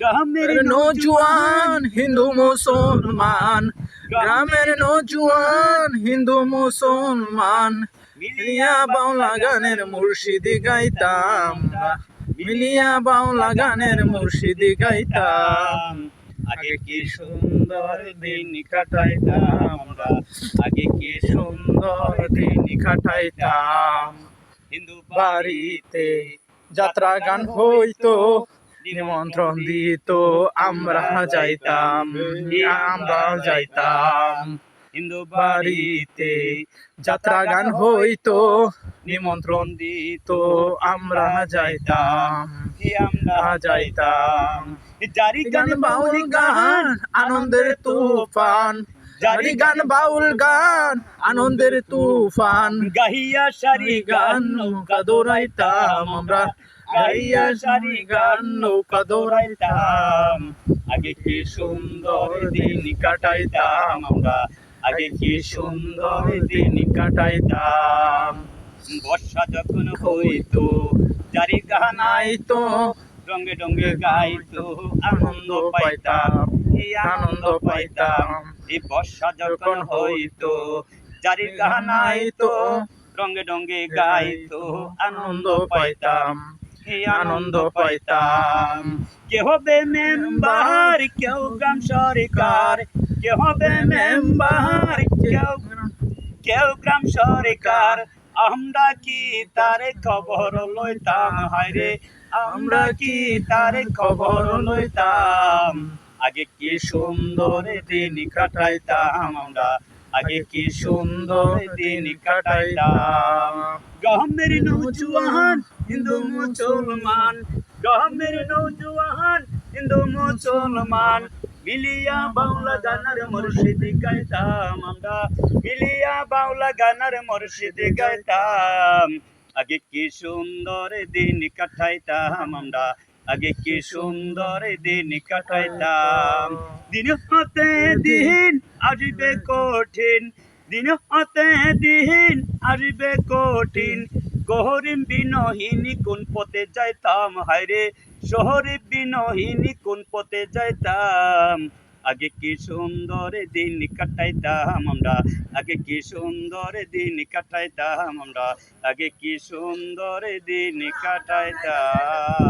গ্রামের নৌজওয়ান হিন্দু মুসলমান, গ্রামের নৌজওয়ান হিন্দু মুসলমান, মিলিয়া বাউলা গানের মুর্শিদি গাইতাম। মিলিয়া বাউলা গানের মুর্শিদি গাইতাম আগে কি সুন্দর দিন কাটাইতাম আমরা আগে কি সুন্দর দিন কাটাইতাম হিন্দু বাড়িতে যাত্রা গান হইতো নিমন্ত্রণ দিত আমরা যাইতাম আমরা যাইতাম। হিন্দু বাড়িতে যাত্রা গান হইতো নিমন্ত্রণ দিত আমরা যাইতাম আমরা যাইতাম। জারি গান বাউল গান আনন্দের তুফান। জারি গান বাউল গান আনন্দের তুফান। গাহিয়া সারি গান নৌকা দৌড়াইতাম আমরা। গাইয়া সারি গান নৌকা দৌড়াইতাম। আগে কি সুন্দর দিন কাটাইতাম আমরা? আগে কি সুন্দর দিন কাটাইতাম। বর্ষা যখন হইতো, জারি গান নাই তো রঙে রঙে গাইতো, আনন্দ পাইতাম, এই আনন্দ পাইতাম। এই বর্ষা যখন হইতো, জারি গানাই তো রঙে ডঙ্গে গাইতো, আনন্দ পাইতাম। আনন্দ পাইতাম? কে হবে মেম্বার, কেউ গ্রাম সরকার। কে হবে মেম্বার, কেউ কেউ গ্রাম সরকার। আমরা কি তার খবর লইতাম? হায়রে, আমরা কি তার খবর লইতাম? আগে কি সুন্দর দিন কাটাইতাম আমরা? আগে কি সুন্দর দিন কাটাইতাম? গহমের নৌজওয়ান হিন্দু মুসলমান গহমের নৌজওয়ান হিন্দু মুসলমান। মিলিয়া বাউলা গানার মুর্শিদি গাইতাম আমরা। মিলিয়া বাউলা গানার মুর্শিদি গাইতাম। আগে কি সুন্দর দিন কাটাইতাম আমরা। আগে কি সুন্দর দিন কাটাইতাম। দিন হতে দিন আসবে কঠিন। দিন হতে দিন আসবে কঠিন। গহরিম বিনহিনী কোন পথে যাইতাম? হায়রে শহরে বিনহিনী কোন পথে যাইতাম? আগে কি সুন্দর দিন কাটাইতাম আমরা? আগে কি সুন্দর দিন কাটাইতাম আমরা? আগে কি সুন্দর দিন কাটাইতাম?